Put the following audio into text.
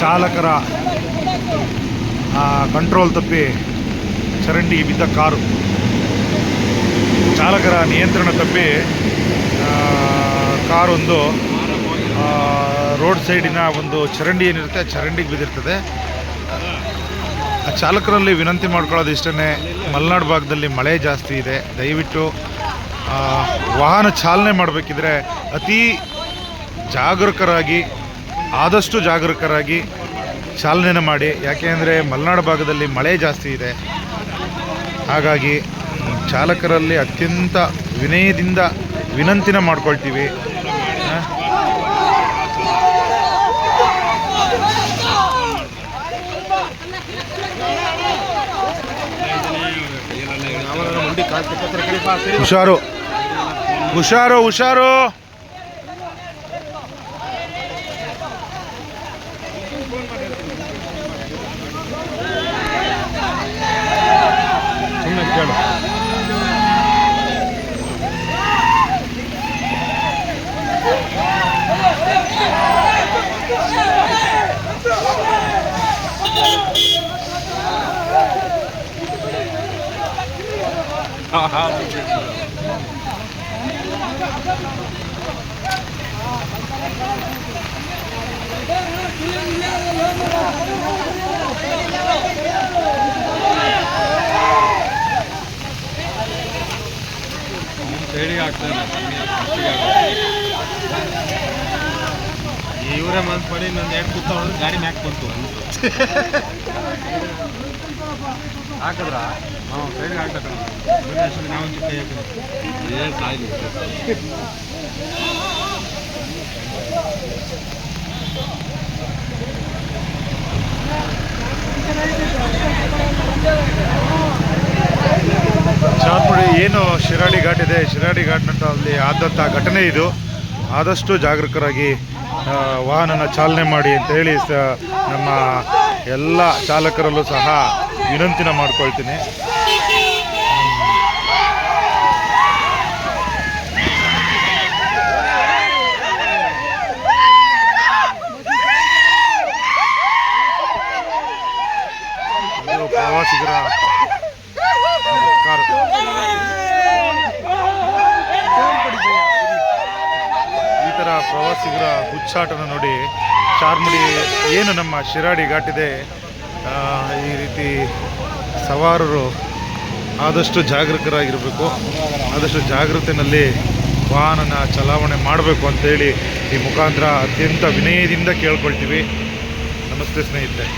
ಚಾಲಕರ ಕಂಟ್ರೋಲ್ ತಪ್ಪಿ ಚರಂಡಿ ಬಿದ್ದ ಕಾರು. ಚಾಲಕರ ನಿಯಂತ್ರಣ ತಪ್ಪಿ ಕಾರೊಂದು ರೋಡ್ ಸೈಡಿನ ಒಂದು ಚರಂಡಿ ಏನಿರುತ್ತೆ ಚರಂಡಿಗೆ ಬಿದ್ದಿರ್ತದೆ. ಆ ಚಾಲಕರಲ್ಲಿ ವಿನಂತಿ ಮಾಡ್ಕೊಳ್ಳೋದು ಇಷ್ಟೇ ಮಲೆನಾಡು ಭಾಗದಲ್ಲಿ ಮಳೆ ಜಾಸ್ತಿ ಇದೆ. ದಯವಿಟ್ಟು ವಾಹನ ಚಾಲನೆ ಮಾಡಬೇಕಿದ್ರೆ ಅತಿ ಜಾಗರೂಕರಾಗಿ ಆದಷ್ಟು ಜಾಗರೂಕರಾಗಿ ಚಾಲನೆ ಮಾಡಿ. ಯಾಕೆಂದರೆ ಮಲೆನಾಡು ಭಾಗದಲ್ಲಿ ಮಳೆ ಜಾಸ್ತಿ ಇದೆ. ಹಾಗಾಗಿ ಚಾಲಕರಲ್ಲಿ ಅತ್ಯಂತ ವಿನಯದಿಂದ ವಿನಂತಿನ ಮಾಡ್ಕೊಳ್ತೀವಿ. ಹುಷಾರು. ಹುಷಾರು ಹುಷಾರು. 加油加油加 ಕೇಳು ಇವರೇ ಮನ್ಸು ಮಾಡಿ ನಂದು ಎರಡು ಕೂತ ಗಾಡಿ ಮ್ಯಾಕ್ ಬಂತು ಹಾಕಿದ್ರ? ನಾವು ಸೈಡ್ಗೆ ಹಾಕ್ತಕ್ಕ ನಾವು ಚಿಕ್ಕ ಏನು ಸಾಯ್ಲಿ. ಚಾರ್ಮುಡಿ ಏನು ಶಿರಾಡಿ ಘಾಟ್ ಇದೆ? ಶಿರಾಡಿ ಘಾಟ್ನಲ್ಲಿ ಆದಂಥ ಘಟನೆ ಇದು. ಆದಷ್ಟು ಜಾಗರೂಕರಾಗಿ ಆ, ವಾಹನನ ಚಾಲನೆ ಮಾಡಿ ಅಂತ ಹೇಳಿ ನಮ್ಮ ಎಲ್ಲ ಚಾಲಕರಲ್ಲೂ ಸಹ ವಿನಂತಿನ ಮಾಡ್ಕೊಳ್ತೀನಿ ಇದು ಪ್ರವಾಸಿಗರ ಕಾರು ಈ ಥರ ಪ್ರವಾಸಿಗರ ಹುಚ್ಚಾಟನ ನೋಡಿ ಚಾರ್ಮುಡಿ ಏನು ನಮ್ಮ ಶಿರಾಡಿ ಘಾಟಿದೆ ಈ ರೀತಿ ಸವಾರರು ಆದಷ್ಟು ಜಾಗೃತರಾಗಿರಬೇಕು ಆದಷ್ಟು ಜಾಗೃತಿನಲ್ಲಿ ವಾಹನನ ಚಲಾವಣೆ ಮಾಡಬೇಕು ಅಂತೇಳಿ ಈ ಮುಖಾಂತರ ಅತ್ಯಂತ ವಿನಯದಿಂದ ಕೇಳ್ಕೊಳ್ತೀವಿ. ನಮಸ್ತೆ ಸ್ನೇಹಿತರೆ.